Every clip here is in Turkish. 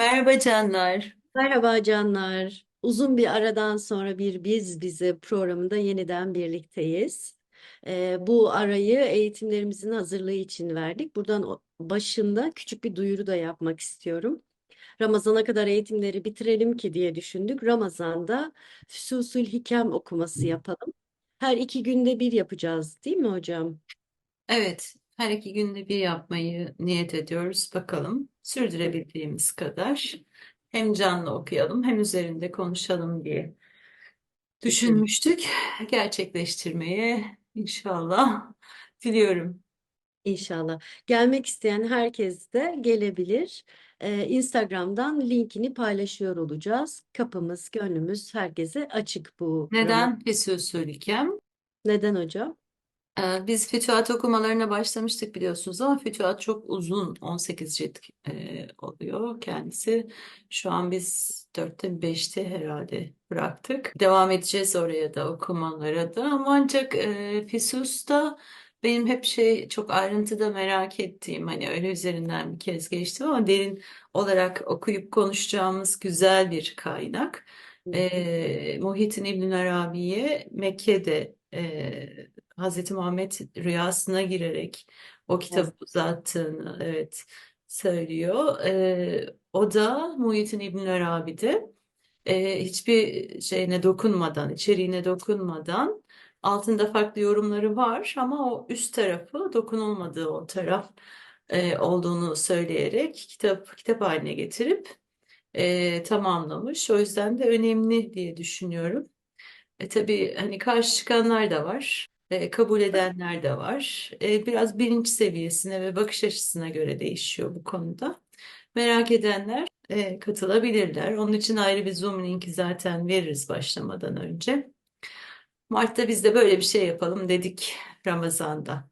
Merhaba canlar. Merhaba canlar. Uzun bir aradan sonra bir Biz Bize programında yeniden birlikteyiz. Ee, bu arayı eğitimlerimizin hazırlığı için verdik. Buradan başında küçük bir duyuru da yapmak istiyorum. Ramazana kadar eğitimleri bitirelim ki diye düşündük. Ramazan'da Füsusül Hikem okuması yapalım. Her iki günde bir yapacağız, değil mi hocam? Evet, her iki günde bir yapmayı niyet ediyoruz. Bakalım sürdürebildiğimiz kadar hem canlı okuyalım hem üzerinde konuşalım diye düşünmüştük. Gerçekleştirmeye inşallah diliyorum. İnşallah. Gelmek isteyen herkes de gelebilir. Ee, Instagram'dan linkini paylaşıyor olacağız. Kapımız, gönlümüz herkese açık bu. Neden Füsusülkem? Neden hocam? Ee, Biz fütühat okumalarına başlamıştık biliyorsunuz ama fütühat çok uzun 18 cilt e, oluyor kendisi. Şu an biz 4'te 5'te herhalde bıraktık. Devam edeceğiz oraya da okumalara da ama ancak e, Füsus'ta benim hep şey çok ayrıntıda merak ettiğim hani öyle üzerinden bir kez geçtim ama derin olarak okuyup konuşacağımız güzel bir kaynak. E, Muhyiddin İbn Arabi'ye Mekke'de e, Hazreti Muhammed rüyasına girerek o kitabı Evet. uzattığını evet söylüyor. Ee, o da Muhyiddin İbn Arabi'de e, hiçbir şeyine dokunmadan, içeriğine dokunmadan altında farklı yorumları var ama o üst tarafı dokunulmadığı o taraf e, olduğunu söyleyerek kitap kitap haline getirip e, tamamlamış. O yüzden de önemli diye düşünüyorum. E tabii hani karşı çıkanlar da var, e, kabul edenler de var. E, biraz bilinç seviyesine ve bakış açısına göre değişiyor bu konuda. Merak edenler e, katılabilirler. Onun için ayrı bir Zoom linki zaten veririz başlamadan önce. Mart'ta biz de böyle bir şey yapalım dedik Ramazan'da.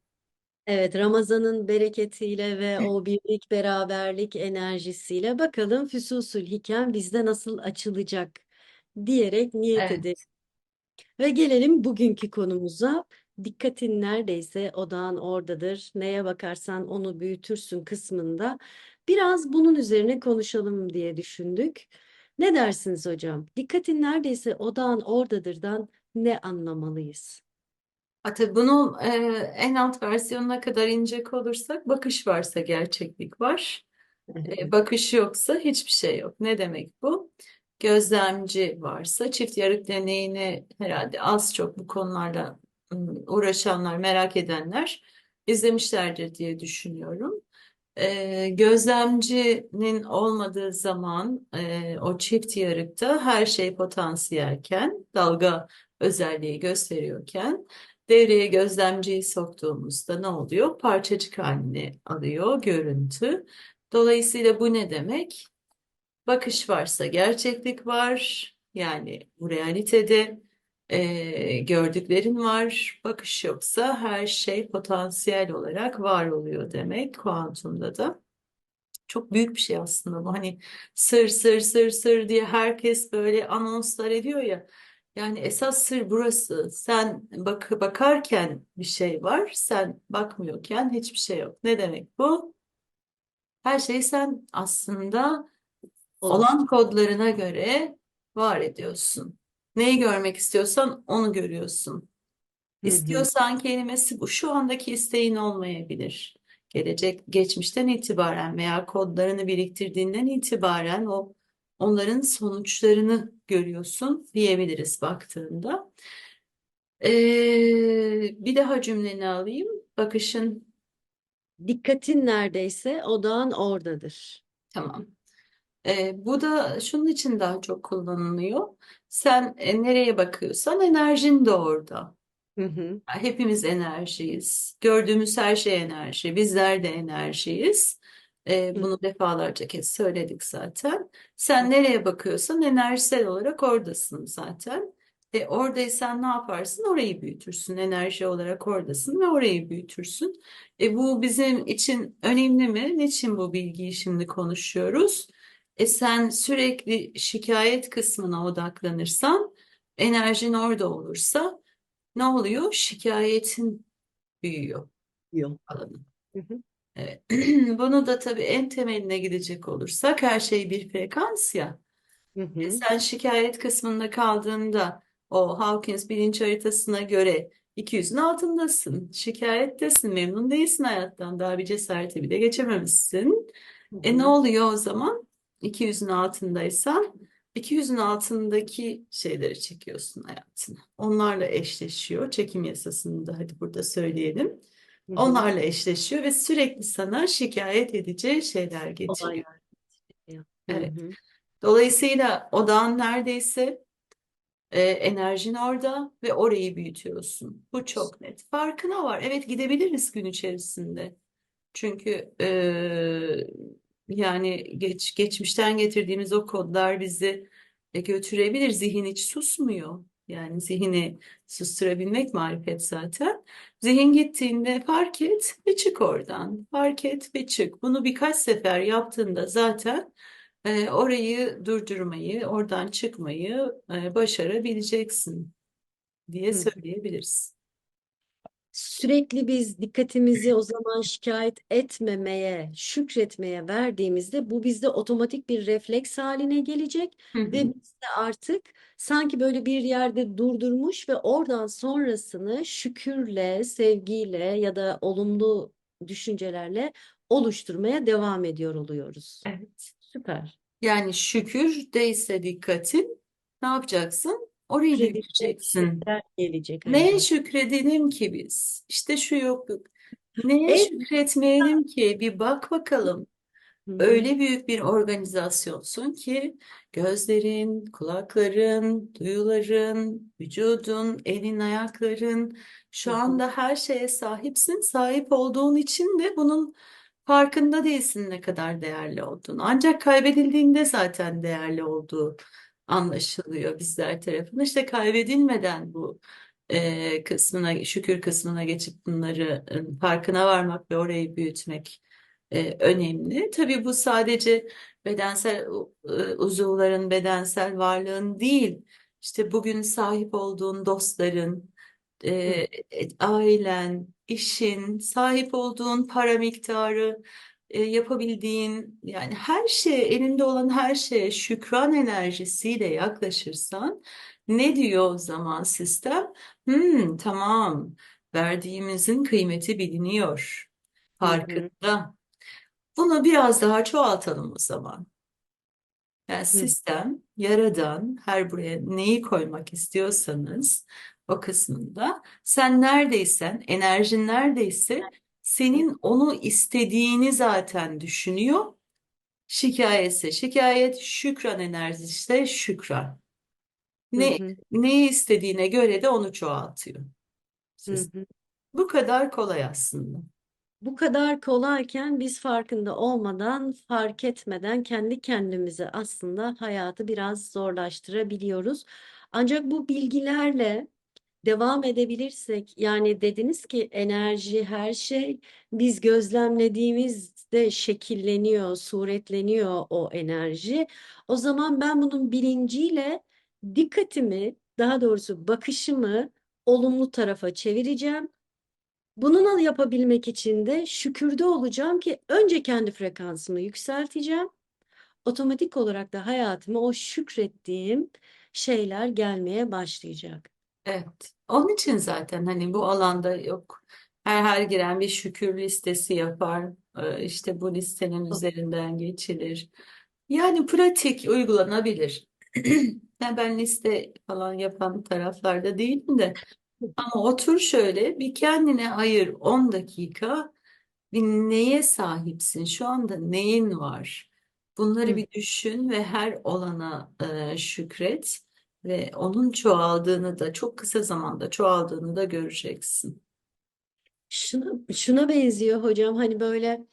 Evet, Ramazan'ın bereketiyle ve o birlik, beraberlik enerjisiyle bakalım Füsusül Hikem bizde nasıl açılacak diyerek niyet edelim. Evet. Ve gelelim bugünkü konumuza. Dikkatin neredeyse odağın oradadır. Neye bakarsan onu büyütürsün kısmında. Biraz bunun üzerine konuşalım diye düşündük. Ne dersiniz hocam? Dikkatin neredeyse odağın oradadırdan ne anlamalıyız? Tabii bunun e, en alt versiyonuna kadar inecek olursak bakış varsa gerçeklik var. E, bakış yoksa hiçbir şey yok. Ne demek bu? Gözlemci varsa çift yarık deneyini herhalde az çok bu konularla uğraşanlar, merak edenler izlemişlerdir diye düşünüyorum. E, gözlemcinin olmadığı zaman e, o çift yarıkta her şey potansiyelken, dalga özelliği gösteriyorken devreye gözlemciyi soktuğumuzda ne oluyor? Parçacık halini alıyor görüntü. Dolayısıyla bu ne demek? Bakış varsa gerçeklik var. Yani bu realitede e, gördüklerin var. Bakış yoksa her şey potansiyel olarak var oluyor demek kuantumda da. Çok büyük bir şey aslında bu. Hani sır sır sır sır diye herkes böyle anonslar ediyor ya. Yani esas sır burası. Sen bak bakarken bir şey var, sen bakmıyorken hiçbir şey yok. Ne demek bu? Her şeyi sen aslında olan kodlarına göre var ediyorsun. Neyi görmek istiyorsan onu görüyorsun. İstiyorsan kelimesi bu şu andaki isteğin olmayabilir. Gelecek, geçmişten itibaren veya kodlarını biriktirdiğinden itibaren o onların sonuçlarını görüyorsun diyebiliriz baktığında. Ee, bir daha cümleni alayım. Bakışın Dikkatin neredeyse odağın oradadır. tamam. Ee, bu da şunun için daha çok kullanılıyor. Sen e, nereye bakıyorsan enerjin de orada. Hı hı. Hepimiz enerjiyiz. Gördüğümüz her şey enerji. Bizler de enerjiyiz. Hı bunu defalarca kez söyledik zaten. Sen nereye bakıyorsan enerjisel olarak oradasın zaten. E, oradaysan ne yaparsın? Orayı büyütürsün. Enerji olarak oradasın ve orayı büyütürsün. E, bu bizim için önemli mi? Niçin bu bilgiyi şimdi konuşuyoruz? E, sen sürekli şikayet kısmına odaklanırsan, enerjin orada olursa ne oluyor? Şikayetin büyüyor Yok. alanı. Hı hı. Evet. Bunu da tabii en temeline gidecek olursak her şey bir frekans ya. Hı hı. Sen şikayet kısmında kaldığında o Hawkins bilinç haritasına göre 200'ün altındasın. Şikayettesin, memnun değilsin hayattan. Daha bir cesarete bile geçememişsin. Hı E ne hı. oluyor o zaman? 200'ün altındaysan 200'ün altındaki şeyleri çekiyorsun hayatına. Onlarla eşleşiyor. Çekim yasasını da hadi burada söyleyelim. Hı hı. Onlarla eşleşiyor ve sürekli sana şikayet edeceği şeyler getiriyor. Olaylar getiriyor. Hı Evet. hı. Dolayısıyla odağın neredeyse e, enerjin orada ve orayı büyütüyorsun. Bu çok net. Farkına var. Evet gidebiliriz gün içerisinde. Çünkü e, yani geç geçmişten getirdiğimiz o kodlar bizi e, götürebilir. Zihin hiç susmuyor. Yani zihni susturabilmek marifet zaten. Zihin gittiğinde fark et ve çık oradan. Fark et ve çık. Bunu birkaç sefer yaptığında zaten e, orayı durdurmayı, oradan çıkmayı e, başarabileceksin diye söyleyebiliriz. Sürekli biz dikkatimizi o zaman şikayet etmemeye, şükretmeye verdiğimizde bu bizde otomatik bir refleks haline gelecek Hı hı. ve biz de artık sanki böyle bir yerde durdurmuş ve oradan sonrasını şükürle, sevgiyle ya da olumlu düşüncelerle oluşturmaya devam ediyor oluyoruz. Evet. Süper. Yani şükür değilse dikkatin ne yapacaksın? Büyüteceksin. şeyler gelecek Neye hayata. şükredelim ki biz? İşte şu yokluk. Neye En şükretmeyelim ki? Bir bak bakalım. Öyle büyük bir organizasyonsun ki gözlerin, kulakların, duyuların, vücudun, elin, ayakların şu anda her şeye sahipsin. Sahip olduğun için de bunun farkında değilsin ne kadar değerli olduğunu. Ancak kaybedildiğinde zaten değerli olduğu anlaşılıyor bizler tarafından. İşte kaybedilmeden bu e, kısmına, şükür kısmına geçip bunları farkına varmak ve orayı büyütmek e, önemli. Tabii bu sadece bedensel e, uzuvların, bedensel varlığın değil, işte bugün sahip olduğun dostların, e, ailen, işin, sahip olduğun para miktarı, e, yapabildiğin yani her şeye, elinde olan her şeye şükran enerjisiyle yaklaşırsan ne diyor o zaman sistem? Hmm, tamam, verdiğimizin kıymeti biliniyor, Hı hı. farkında. Bunu biraz daha çoğaltalım o zaman. Yani Hı. sistem, yaradan, her buraya neyi koymak istiyorsanız o kısmında sen neredeysen, enerjin neredeyse senin onu istediğini zaten düşünüyor. Şikayetse şikayet, şükran enerjisi ise şükran. Hı Ne hı. neyi istediğine göre de onu çoğaltıyor. Hı Siz. hı. Bu kadar kolay aslında. Bu kadar kolayken biz farkında olmadan, fark etmeden kendi kendimize aslında hayatı biraz zorlaştırabiliyoruz. Ancak bu bilgilerle devam edebilirsek, yani dediniz ki enerji her şey, biz gözlemlediğimizde şekilleniyor, suretleniyor o enerji. O zaman ben bunun bilinciyle dikkatimi, daha doğrusu bakışımı olumlu tarafa çevireceğim. Bunu yapabilmek için de şükürde olacağım ki önce kendi frekansımı yükselteceğim. Otomatik olarak da hayatıma o şükrettiğim şeyler gelmeye başlayacak. Evet. Onun için zaten hani bu alanda yok. Her her giren bir şükür listesi yapar. Ee, İşte bu listenin üzerinden geçilir. Yani pratik uygulanabilir. Yani ben liste falan yapan taraflarda değilim de ama otur şöyle bir kendine ayır 10 dakika bir neye sahipsin? Şu anda neyin var? Bunları Hı. bir düşün ve her olana e, şükret ve onun çoğaldığını da çok kısa zamanda çoğaldığını da göreceksin. Şuna, şuna benziyor hocam hani böyle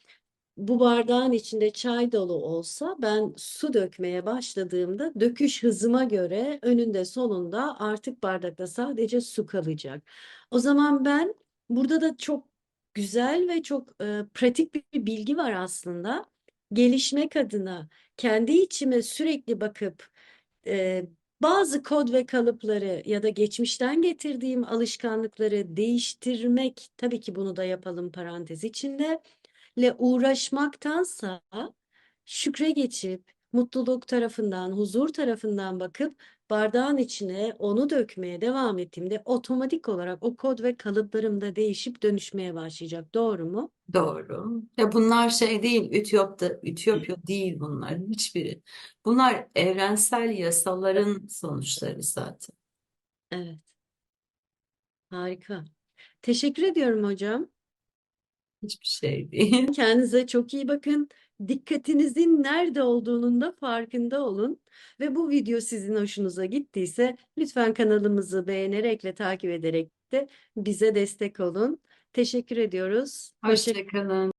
bu bardağın içinde çay dolu olsa ben su dökmeye başladığımda döküş hızıma göre önünde sonunda artık bardakta sadece su kalacak. O zaman ben burada da çok güzel ve çok e, pratik bir bilgi var aslında. Gelişmek adına kendi içime sürekli bakıp e, bazı kod ve kalıpları ya da geçmişten getirdiğim alışkanlıkları değiştirmek tabii ki bunu da yapalım parantez içinde uğraşmaktansa şükre geçip mutluluk tarafından, huzur tarafından bakıp bardağın içine onu dökmeye devam ettiğimde otomatik olarak o kod ve kalıplarım da değişip dönüşmeye başlayacak. Doğru mu? Doğru. Ya bunlar şey değil, Ütopya, Ütopya değil bunların hiçbiri. Bunlar evrensel yasaların sonuçları zaten. Evet. Harika. Teşekkür ediyorum hocam. Hiçbir şey değil. Kendinize çok iyi bakın. Dikkatinizin nerede olduğunun da farkında olun. Ve bu video sizin hoşunuza gittiyse lütfen kanalımızı beğenerek ve takip ederek de bize destek olun. Teşekkür ediyoruz. Hoşça Hoşça kalın.